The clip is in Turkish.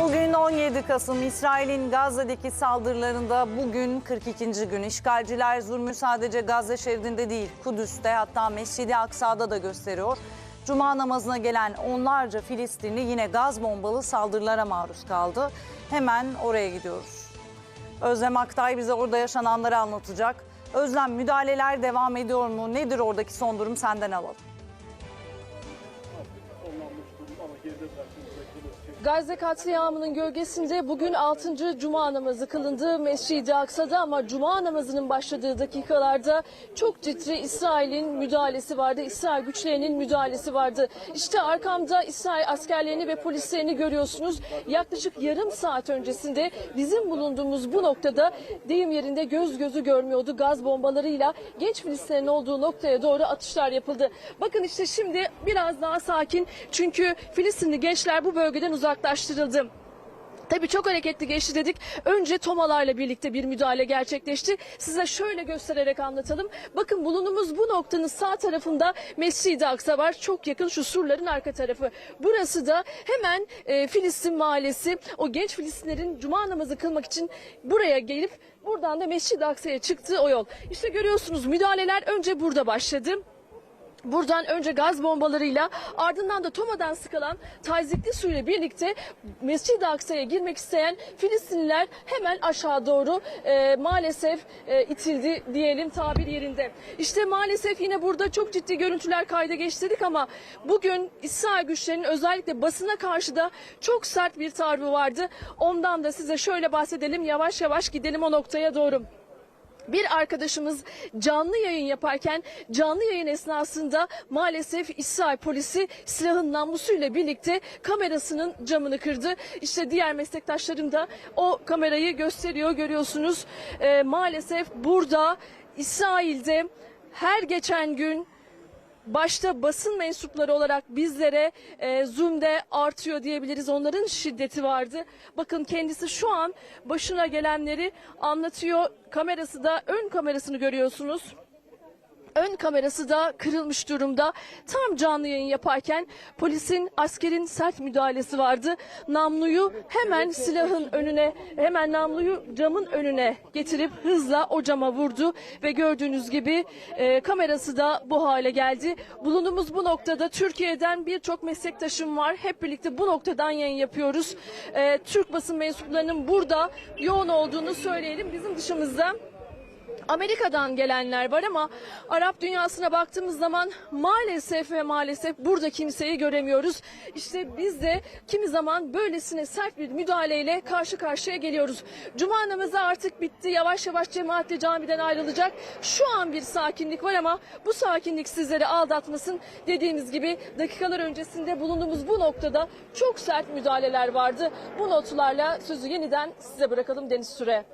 Bugün 17 Kasım İsrail'in Gazze'deki saldırılarında bugün 42. gün. İşgalciler zulmü sadece Gazze şeridinde değil Kudüs'te hatta Mescid-i Aksa'da da gösteriyor. Cuma namazına gelen onlarca Filistinli yine gaz bombalı saldırılara maruz kaldı. Hemen oraya gidiyoruz. Özlem Aktay bize orada yaşananları anlatacak. Özlem müdahaleler devam ediyor mu? Nedir oradaki son durum senden alalım. Gazze katliamının gölgesinde bugün 6. Cuma namazı kılındı Mescid-i Aksa'da ama Cuma namazının başladığı dakikalarda çok ciddi İsrail'in müdahalesi vardı. İsrail güçlerinin müdahalesi vardı. İşte arkamda İsrail askerlerini ve polislerini görüyorsunuz. Yaklaşık yarım saat öncesinde bizim bulunduğumuz bu noktada deyim yerinde göz gözü görmüyordu. Gaz bombalarıyla genç Filistinlerin olduğu noktaya doğru atışlar yapıldı. Bakın işte şimdi biraz daha sakin çünkü Filistinli gençler bu bölgeden uzaklaştırıldı. Tabii çok hareketli geçti dedik. Önce tomalarla birlikte bir müdahale gerçekleşti. Size şöyle göstererek anlatalım. Bakın bulunumuz bu noktanın sağ tarafında Mescid-i Aksa var. Çok yakın şu surların arka tarafı. Burası da hemen e, Filistin mahallesi. O genç Filistinlerin cuma namazı kılmak için buraya gelip buradan da Mescid-i Aksa'ya çıktığı o yol. İşte görüyorsunuz müdahaleler önce burada başladı. Buradan önce gaz bombalarıyla ardından da Toma'dan sıkılan tazikli suyla birlikte Mescid-i Aksa'ya girmek isteyen Filistinliler hemen aşağı doğru e, maalesef e, itildi diyelim tabir yerinde. İşte maalesef yine burada çok ciddi görüntüler kayda geçtirdik ama bugün İsrail güçlerinin özellikle basına karşı da çok sert bir tavrı vardı. Ondan da size şöyle bahsedelim yavaş yavaş gidelim o noktaya doğru. Bir arkadaşımız canlı yayın yaparken canlı yayın esnasında maalesef İsrail polisi silahın namlusuyla birlikte kamerasının camını kırdı. İşte diğer meslektaşlarım da o kamerayı gösteriyor görüyorsunuz. Ee, maalesef burada İsrail'de her geçen gün başta basın mensupları olarak bizlere e, Zoom'de artıyor diyebiliriz. Onların şiddeti vardı. Bakın kendisi şu an başına gelenleri anlatıyor. Kamerası da ön kamerasını görüyorsunuz. Kamerası da kırılmış durumda. Tam canlı yayın yaparken polisin askerin sert müdahalesi vardı. Namluyu hemen silahın önüne, hemen namluyu camın önüne getirip hızla o cama vurdu ve gördüğünüz gibi e, kamerası da bu hale geldi. Bulunduğumuz bu noktada Türkiye'den birçok meslektaşım var. Hep birlikte bu noktadan yayın yapıyoruz. E, Türk basın mensuplarının burada yoğun olduğunu söyleyelim. Bizim dışımızda Amerika'dan gelenler var ama Arap dünyasına baktığımız zaman maalesef ve maalesef burada kimseyi göremiyoruz. İşte biz de kimi zaman böylesine sert bir müdahaleyle karşı karşıya geliyoruz. Cuma namazı artık bitti. Yavaş yavaş cemaat de camiden ayrılacak. Şu an bir sakinlik var ama bu sakinlik sizleri aldatmasın. Dediğimiz gibi dakikalar öncesinde bulunduğumuz bu noktada çok sert müdahaleler vardı. Bu notlarla sözü yeniden size bırakalım Deniz Süre.